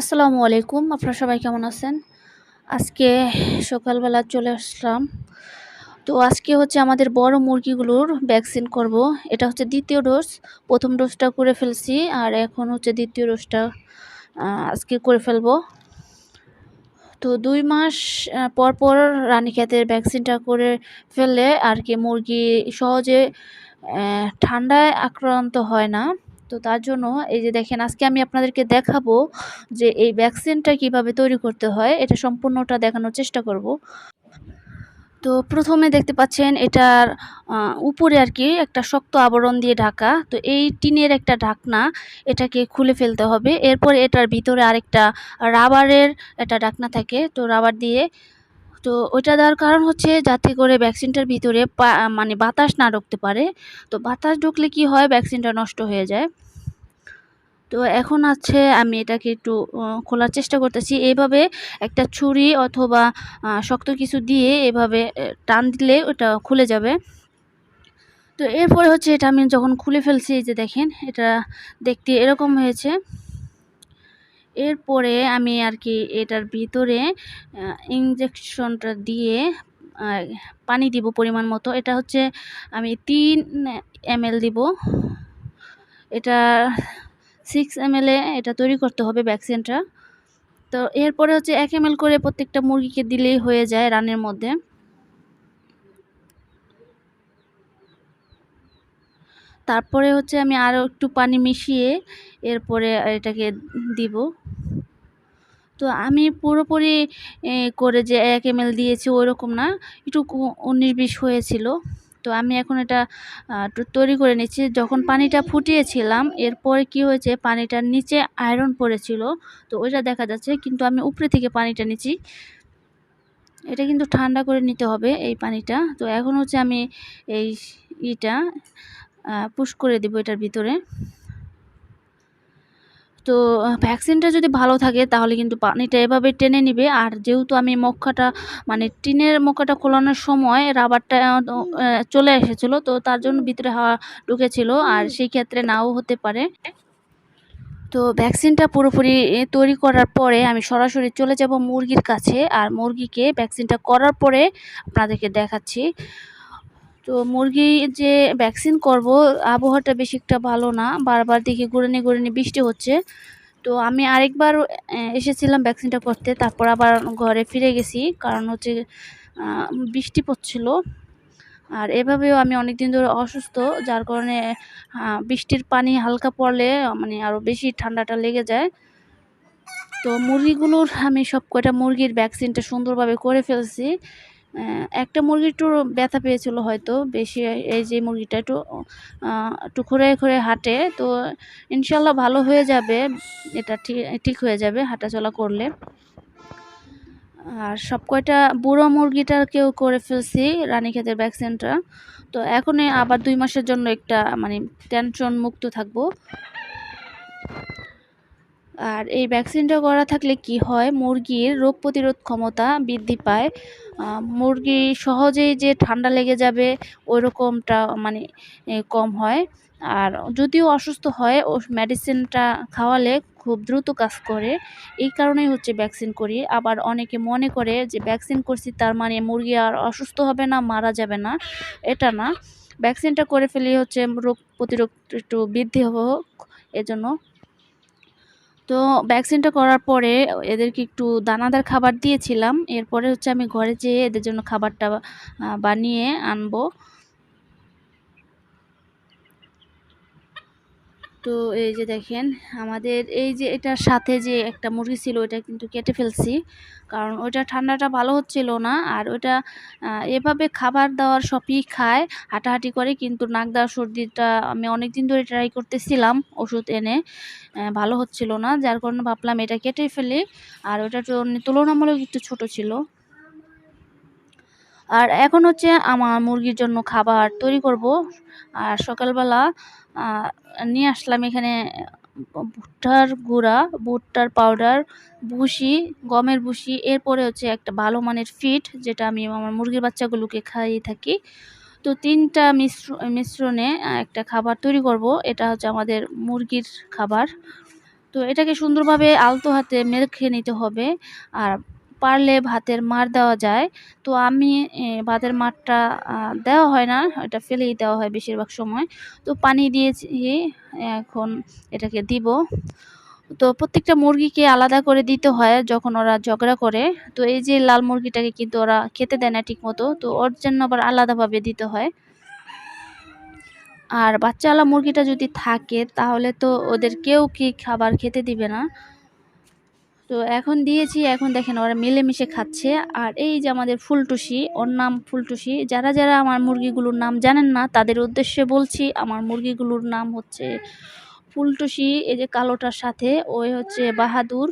আসসালামু আলাইকুম, আপনারা সবাই কেমন আছেন? আজকে সকালবেলা চলে আসলাম। তো আজকে হচ্ছে আমাদের বড় মুরগিগুলোর ভ্যাকসিন করব। এটা হচ্ছে দ্বিতীয় ডোজ প্রথম ডোজটা করে ফেলছি আর এখন হচ্ছে দ্বিতীয় ডোজটা আজকে করে ফেলব। তো দুই মাস পর পর রানীক্ষেতের ভ্যাকসিনটা করে ফেললে আর কি মুরগি সহজে ঠান্ডায় আক্রান্ত হয় না। তো তার জন্য এই যে দেখেন, আজকে আমি আপনাদেরকে দেখাবো যে এই ভ্যাকসিনটা কীভাবে তৈরি করতে হয়, এটা সম্পূর্ণটা দেখানোর চেষ্টা করব। তো প্রথমে দেখতে পাচ্ছেন, এটার উপরে আর কি একটা শক্ত আবরণ দিয়ে ঢাকা। তো এই টিনের একটা ঢাকনা এটাকে খুলে ফেলতে হবে। এরপর এটার ভিতরে আরেকটা রাবারের একটা ঢাকনা থাকে। তো রাবার দিয়ে তো ওইটা দেওয়ার কারণ হচ্ছে যাতে করে ভ্যাকসিনটার ভিতরে মানে বাতাস না ঢুকতে পারে। তো বাতাস ঢুকলে কি হয়? ভ্যাকসিনটা নষ্ট হয়ে যায়। তো এখন আছে, আমি এটাকে একটু খোলার চেষ্টা করতেছি। এইভাবে একটা ছুরি অথবা শক্ত কিছু দিয়ে এভাবে টান দিলে ওটা খুলে যাবে। তো এরপরে হচ্ছে এটা আমি যখন খুলে ফেলছি যে দেখেন, এটা দেখতে এরকম হয়েছে। এরপরে আমি আর কি এটার ভিতরে ইঞ্জেকশনটা দিয়ে পানি দিব পরিমাণ মতো। এটা হচ্ছে আমি তিন এম দিব। এটা সিক্স এম এটা তৈরি করতে হবে ভ্যাকসিনটা তো এরপরে হচ্ছে এক এম করে প্রত্যেকটা মুরগিকে দিলেই হয়ে যায় রানের মধ্যে। তারপরে হচ্ছে আমি আরও একটু পানি মিশিয়ে এরপরে এটাকে দিব। তো আমি পুরোপুরি করে যে এক এম দিয়েছি ওই রকম না, একটু উনিশ বিশ হয়েছিল। তো আমি এখন এটা তৈরি করে নিচ্ছি। যখন পানিটা ফুটিয়েছিলাম, এরপরে কি হয়েছে পানিটার নিচে আয়রন পড়েছিল, তো ওইটা দেখা যাচ্ছে, কিন্তু আমি উপরে থেকে পানিটা নিচ্ছি। এটা কিন্তু ঠান্ডা করে নিতে হবে এই পানিটা। তো এখন হচ্ছে আমি এই ইটা পুশ করে দেবো এটার ভিতরে। তো ভ্যাকসিনটা যদি ভালো থাকে তাহলে কিন্তু পানিটা এভাবে টেনে নিবে। আর যেহেতু আমি মক্কাটা মানে টিনের মক্কাটা খোলানোর সময় রাবারটা চলে এসেছিল, তো তার জন্য ভিতরে হাওয়া ঢুকেছিল। আর সেই ক্ষেত্রে নাও হতে পারে। তো ভ্যাকসিনটা পুরোপুরি তৈরি করার পরে আমি সরাসরি চলে যাব মুরগির কাছে। আর মুরগিকে ভ্যাকসিনটা করার পরে আপনাদেরকে দেখাচ্ছি। তো মুরগি যে ভ্যাকসিন করব, আবহাওয়াটা বেশি একটা ভালো না। বারবার দেখি গুড়ানি গুড়ানি বৃষ্টি হচ্ছে। তো আমি আরেকবার এসেছিলাম ভ্যাকসিনটা করতে, তারপর আবার ঘরে ফিরে গেছি। কারণ হচ্ছে বৃষ্টি পড়ছিল। আর এভাবেও আমি অনেক দিন ধরে অসুস্থ, যার কারণে বৃষ্টির পানি হালকা পড়লে মানে আরও বেশি ঠান্ডাটা লেগে যায়। তো মুরগিগুলোর আমি সব কয়টা মুরগির ভ্যাকসিনটা সুন্দরভাবে করে ফেলছি। একটা মুরগি একটু ব্যথা পেয়েছিল হয়তো, বেশি এই যে মুরগিটা একটু একটু খুঁড়ে খুঁড়ে হাঁটে, তো ইনশাল্লাহ ভালো হয়ে যাবে, এটা ঠিক ঠিক হয়ে যাবে হাঁটাচলা করলে। আর সব কয়টা বুড়ো মুরগিটাকেও করে ফেলছি রানীক্ষেতের ভ্যাকসিনটা তো এখনই আবার দুই মাসের জন্য একটা মানে টেনশন মুক্ত থাকব। আর এই ভ্যাকসিনটা করা থাকলে কি হয়? মুরগির রোগ প্রতিরোধ ক্ষমতা বৃদ্ধি পায়। মুরগি সহজেই যে ঠান্ডা লেগে যাবে ওই রকমটা মানে কম হয়। আর যদিও অসুস্থ হয়, ও মেডিসিনটা খাওয়ালে খুব দ্রুত কাজ করে। এই কারণেই হচ্ছে ভ্যাকসিন করি। আবার অনেকে মনে করে যে ভ্যাকসিন করছি তার মানে মুরগি আর অসুস্থ হবে না, মারা যাবে না। এটা না। ভ্যাকসিনটা করে ফেলি হচ্ছে রোগ প্রতিরোধ একটু বৃদ্ধি হোক। এজন্য তো ভ্যাকসিনটা করার পরে এদেরকে একটু দানাদার খাবার দিয়েছিলাম। এরপরে হচ্ছে আমি ঘরে যেয়ে এদের জন্য খাবারটা বানিয়ে আনব। তো এই যে দেখেন, আমাদের এই যে এটার সাথে যে একটা মুরগি ছিল ওটা কিন্তু কেটে ফেলছি। কারণ ওইটা ঠান্ডাটা ভালো হচ্ছিল না, আর ওইটা এভাবে খাবার দাওয়ার সবই খায়, হাঁটাহাঁটি করে, কিন্তু নাক দেওয়ার সর্দিটা আমি অনেক দিন ধরে ট্রাই করতেছিলাম ওষুধ এনে ভালো হচ্ছিল না। যার কারণে ভাবলাম এটা কেটে ফেলি, আর ওটা তুলনামূলক একটু ছোট ছিল। আর এখন হচ্ছে আমার মুরগির জন্য খাবার তৈরি করব। আর সকালবেলা নিয়ে আসলাম এখানে ভুট্টার গুঁড়া, ভুট্টার পাউডার ভুসি, গমের ভুসি, এরপরে হচ্ছে একটা ভালো মানের ফিট যেটা আমি আমার মুরগির বাচ্চাগুলোকে খাইয়ে থাকি। তো তিনটা মিশ্র, মিশ্রণে একটা খাবার তৈরি করব। এটা হচ্ছে আমাদের মুরগির খাবার। তো এটাকে সুন্দরভাবে আলতো হাতে মেখে নিতে হবে। আর পারলে ভাতের মার দেওয়া যায়। তো আমি ভাতের মারটা দেওয়া হয় না, এটা ফেলেই দেওয়া হয় বেশিরভাগ সময়। তো পানি দিয়েছি, এখন এটাকে দিব। তো প্রত্যেকটা মুরগিকে আলাদা করে দিতে হয় যখন ওরা ঝগড়া করে। তো এই যে লাল মুরগিটাকে কিন্তু ওরা খেতে দেয় না ঠিক মতো তো ওর জন্য আবার আলাদাভাবে দিতে হয়। আর বাচ্চাওয়ালা মুরগিটা যদি থাকে, তাহলে তো ওদের কেউ কি খাবার খেতে দিবে না। তো এখন দিয়েছি, এখন দেখেন ওরা মিলেমিশে খাচ্ছে। আর এই যে আমাদের ফুলটুসি, ওর নাম ফুলটুসি, যারা যারা আমার মুরগিগুলোর নাম জানেন না, তাদের উদ্দেশ্যে বলছি আমার মুরগিগুলোর নাম হচ্ছে ফুলটুসি, এই যে কালোটার সাথে, ওই হচ্ছে বাহাদুর,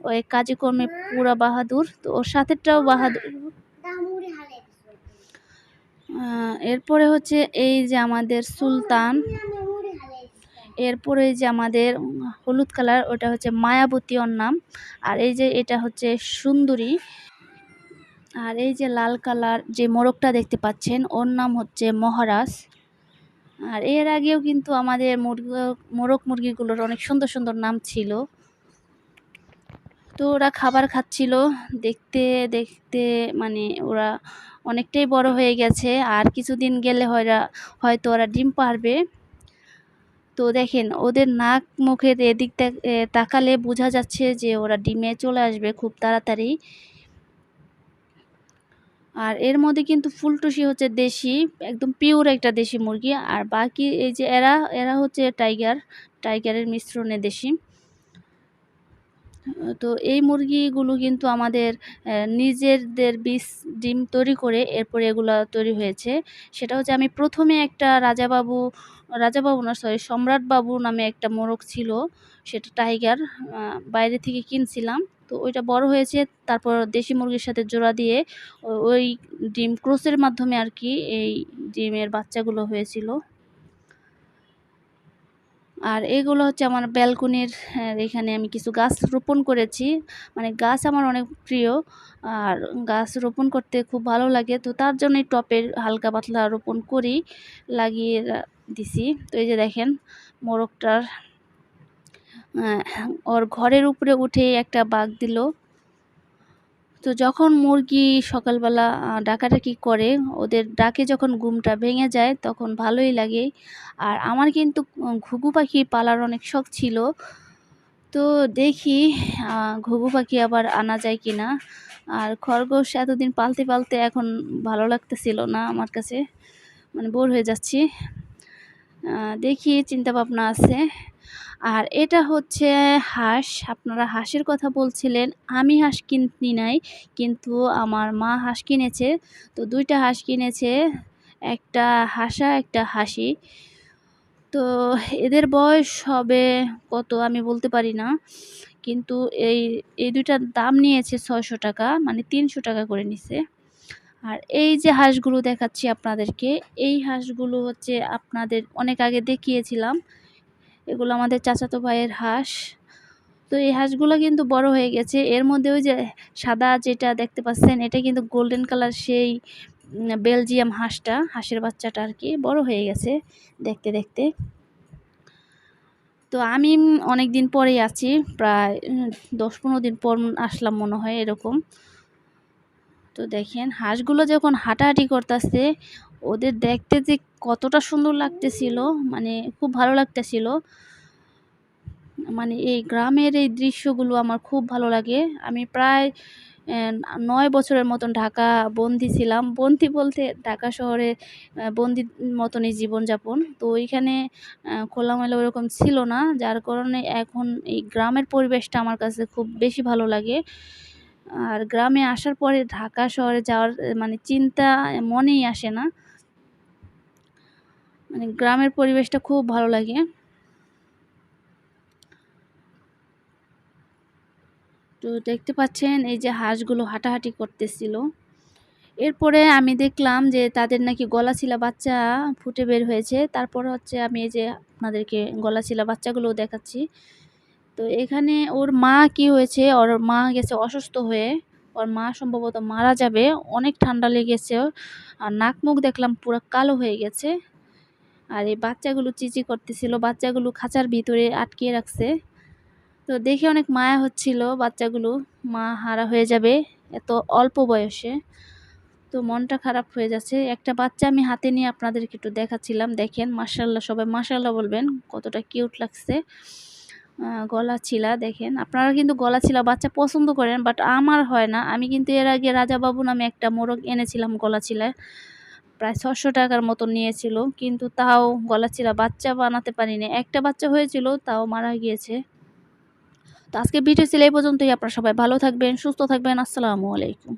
ওই কাজে কর্মে পুরা বাহাদুর, তো ওর সাথেটাও বাহাদুর। এরপরে হচ্ছে এই যে আমাদের সুলতান। এরপরে যে আমাদের হলুদ কালার, ওটা হচ্ছে মায়াবতী ওর নাম। আর এই যে এটা হচ্ছে সুন্দরী। আর এই যে লাল কালার যে মোরগটা দেখতে পাচ্ছেন, ওর নাম হচ্ছে মহারাজ। আর এর আগেও কিন্তু আমাদের মুরগ, মোরগ মুরগিগুলোর অনেক সুন্দর সুন্দর নাম ছিল। তো ওরা খাবার খাচ্ছিল। দেখতে দেখতে মানে ওরা অনেকটাই বড় হয়ে গেছে। আর কিছুদিন গেলে হয়রা, হয়তো ওরা ডিম পারবে। তো দেখেন, ওদের নাক মুখের এদিক তাকালে বোঝা যাচ্ছে যে ওরা ডিমে চলে আসবে খুব তাড়াতাড়ি। আর এর মধ্যে কিন্তু ফুলটুসি হচ্ছে দেশি, একদম পিওর একটা দেশি মুরগি। আর বাকি এই যে এরা এরা হচ্ছে টাইগার টাইগারের মিশ্রণে দেশি। তো এই মুরগিগুলো কিন্তু আমাদের নিজেদের বীজ, ডিম তৈরি করে এরপরে এগুলো তৈরি হয়েছে। সেটা হচ্ছে আমি প্রথমে একটা রাজাবাবু রাজাবাবু না সরি সম্রাটবাবু নামে একটা মোরগ ছিল, সেটা টাইগার বাইরে থেকে কিনছিলাম। তো ওইটা বড় হয়েছে, তারপর দেশি মুরগির সাথে জোড়া দিয়ে ওই ডিম ক্রোসের মাধ্যমে আর কি এই ডিমের বাচ্চাগুলো হয়েছিল। আর এগুলো হচ্ছে আমার ব্যালকনির এখানে আমি কিছু গাছ রোপণ করেছি। মানে গাছ আমার অনেক প্রিয় আর গাছ রোপণ করতে খুব ভালো লাগে। তো তার জন্যই টপের হালকা পাতলা রোপণ করি, লাগিয়ে দিছি। তো এই যে দেখেন মোরগটার ওর ঘরের উপরে উঠে একটা বাঘ দিল। তো যখন মুরগি সকালবেলা ডাকাডাকি করে, ওদের ডাকে যখন ঘুমটা ভেঙে যায়, তখন ভালোই লাগে। আর আমার কিন্তু ঘুঘু পাখি পালার অনেক শখ ছিল। তো দেখি ঘুঘু পাখি আবার আনা যায় কি না আর খরগোশ এতদিন পালতে পালতে এখন ভালো লাগতেছিল না আমার কাছে। মানে বোর হয়ে যাচ্ছি। দেখি চিন্তা ভাবনা আছে। আর এটা হচ্ছে হাঁস। আপনারা হাঁসের কথা বলছিলেন, আমি হাঁস কিনি নাই, কিন্তু আমার মা হাঁস কিনেছে। তো দুইটা হাঁস কিনেছে, একটা হাসা, একটা হাসি। তো এদের বয়স হবে কত আমি বলতে পারি না, কিন্তু এই এই দুইটার দাম নিয়েছে ছয়শো টাকা মানে তিনশো টাকা করে নিছে। আর এই যে হাঁসগুলো দেখাচ্ছি আপনাদেরকে, এই হাঁসগুলো হচ্ছে আপনাদের অনেক আগে দেখিয়েছিলাম। এগুলো আমাদের চাচাতো ভাইয়ের হাঁস। তো এই হাঁসগুলো কিন্তু বড় হয়ে গেছে। এর মধ্যে ওই যে সাদা যেটা দেখতে পাচ্ছেন, এটা কিন্তু গোল্ডেন কালার সেই বেলজিয়াম হাঁসটা, হাঁসের বাচ্চাটা আর কি, বড় হয়ে গেছে দেখতে দেখতে। তো আমি অনেক দিন পরেই আছি, প্রায় দশ পনেরো দিন পর আসলাম মনে হয় এরকম। তো দেখেন, হাঁসগুলো যখন হাঁটাহাঁটি করতেছে, ওদের দেখতে যে কতটা সুন্দর লাগতেছিল মানে খুব ভালো লাগতেছিল। মানে এই গ্রামের এই দৃশ্যগুলো আমার খুব ভালো লাগে। আমি প্রায় নয় বছরের মতন ঢাকা বন্দি ছিলাম। বন্দি বলতে ঢাকা শহরে বন্দির মতনই জীবনযাপন। তো ওইখানে খোলামেলা ওরকম ছিল না, যার কারণে এখন এই গ্রামের পরিবেশটা আমার কাছে খুব বেশি ভালো লাগে। আর গ্রামে আসার পরে ঢাকা শহরে যাওয়ার মানে চিন্তা মনেই আসে না। মানে গ্রামের পরিবেশটা খুব ভালো লাগে। তো দেখতে পাচ্ছেন, এই যে হাঁসগুলো হাঁটাহাঁটি করতেছিল। এরপরে আমি দেখলাম যে তাদের নাকি গলা ছিলা বাচ্চা ফুটে বের হয়েছে। তারপর হচ্ছে আমি এই যে আপনাদেরকে গলা ছিলা বাচ্চাগুলোও দেখাচ্ছি। তো এখানে ওর মা কি হয়েছে? ওর মা গেছে অসুস্থ হয়ে, ওর মা সম্ভবত মারা যাবে। অনেক ঠান্ডা লেগেছে আর নাক মুখ দেখলাম পুরো কালো হয়ে গেছে। আর এই বাচ্চাগুলো চিচি করতেছিল, বাচ্চাগুলো খাঁচার ভিতরে আটকিয়ে রাখছে। তো দেখে অনেক মায়া হচ্ছিল বাচ্চাগুলো। মা হারা হয়ে যাবে এত অল্প বয়সে। তো মনটা খারাপ হয়ে যাচ্ছে। একটা বাচ্চা আমি হাতে নিয়ে আপনাদেরকে একটু দেখাচ্ছিলাম। দেখেন মার্শাল্লাহ সবাই মার্শাল্লাহ বলবেন কতটা কিউট লাগছে। গলা ছিলা দেখেন। আপনারা কিন্তু গলা ছিলা বাচ্চা পছন্দ করেন বাট আমার হয় না। আমি কিন্তু এর আগে রাজাবাবু নামে একটা মোরগ এনেছিলাম গলা ছিলায়। প্রায় ছশো টাকার মতো নিয়েছিল, কিন্তু তাও গলা ছিলা বাচ্চা বানাতে পারিনি। একটা বাচ্চা হয়েছিল, তাও মারা গিয়েছে। তো আজকে ভিডিও ছিল এই পর্যন্তই। আপনারা সবাই ভালো থাকবেন, সুস্থ থাকবেন। আসসালামু আলাইকুম।